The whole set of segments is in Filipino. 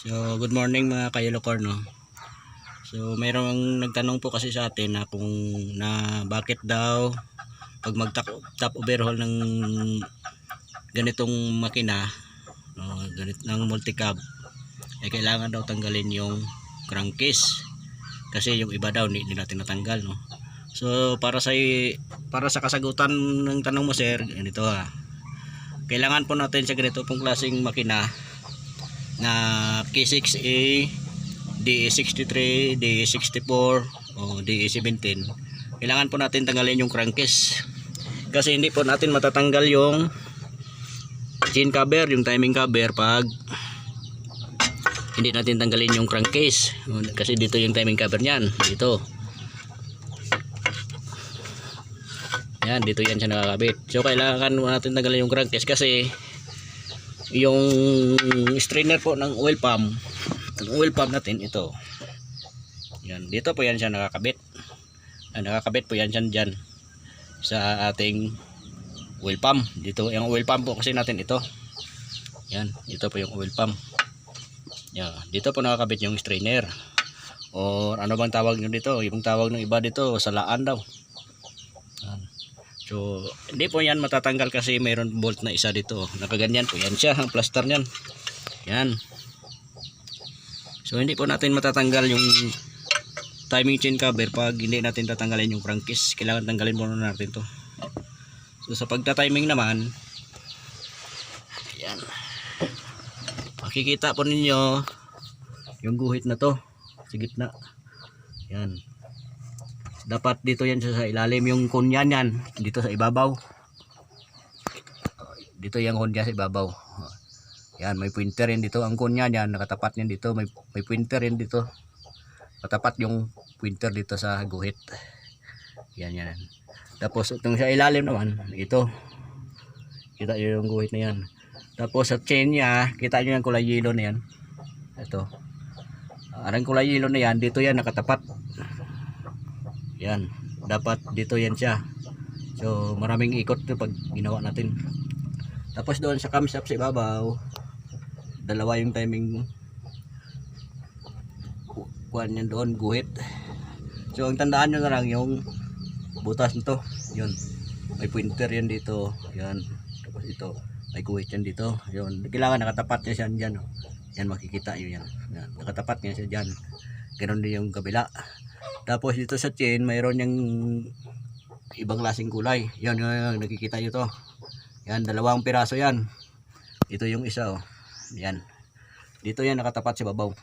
So, good morning mga kayolokor, no? So, mayroong nagtanong po kasi sa atin na kung na bakit daw pag mag top overhaul ng ganitong makina, no, ganit ng multicab, ay kailangan daw tanggalin yung crankcase. Kasi yung iba daw hindi nila tinatanggal, no? So, para sa para sa kasagutan ng tanong mo, sir, ganito ha. Kailangan po natin sa ganito pong klaseng makina na K6A, DE63, DE64 o DE17 kailangan po natin tanggalin yung crankcase. Kasi hindi po natin matatanggal yung chain cover, yung timing cover pag hindi natin tanggalin yung crankcase. Kasi dito yung timing cover niyan dito. Yan dito yan siya nakakabit. So kailangan natin tanggalin yung crankcase kasi yung strainer po ng oil pump. Ang oil pump natin ito. Yan. Dito po yan siya nakakabit. Ah, nakakabit po yan dyan, dyan sa ating oil pump. Dito yung oil pump po kasi natin ito. Yan. Ito po yung oil pump. Yan. Dito po nakakabit yung strainer. Or ano bang tawag nyo dito? Yung tawag ng iba dito salaan daw So, hindi po yan matatanggal kasi mayroon bolt na isa dito. Nakaganyan po yan siya, ang plaster niyan. Yan. So, hindi po natin matatanggal yung timing chain cover pag hindi natin tatanggalin yung crankcase. Kailangan tanggalin muna natin to. So, sa pagta-timing naman, yan. Makikita po ninyo yung guhit na to sa gitna. Yan dapat dito yan sa ilalim yung kunyan yan dito sa ibabaw. Dito yung kunya sa ibabaw. Yan may pointer yan dito ang kunya yan nakatapat yan dito may, may pointer yan dito. Katapat yung pointer dito sa guhit. Yan yan. Tapos itong sa ilalim naman ito. Kita nyo yung guhit na yan. Tapos sa chain nya kita nyo yung kulay yellow na yan. Ito. Ang kulay yellow na yan dito yan nakatapat yan. Dapat dito yan siya. So maraming ikot to pag ginawa natin. Tapos doon sa camshaft sa ibabaw dalawa yung timing. Ku- kuhan yan doon guhit. So ang tandaan nyo na lang yung butas nito. Yun. May pointer yan dito. Yan. Tapos ito may guhit yan dito. Yun. Kailangan nakatapat niya siya dyan. Yan makikita yun yan, yan. nakatapat niya siya dyan. Ganun din yung kabila tapos dito sa chain, mayroon yung ibang lasing kulay. Yan, yan, yan, nakikita nyo to. Yan, dalawang piraso yan. Ito yung isa, oh. Yan. Dito yan, nakatapat sa babaw.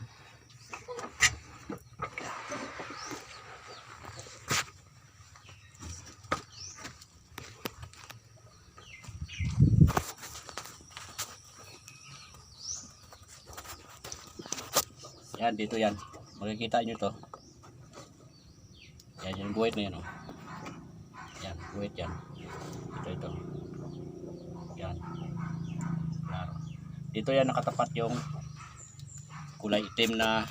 Yan, dito yan. Makikita nyo to. Yan yung guhit na yan oh. Yan, guhit yan. Ito ito. Yan. Dito yan nakatapat yung kulay itim na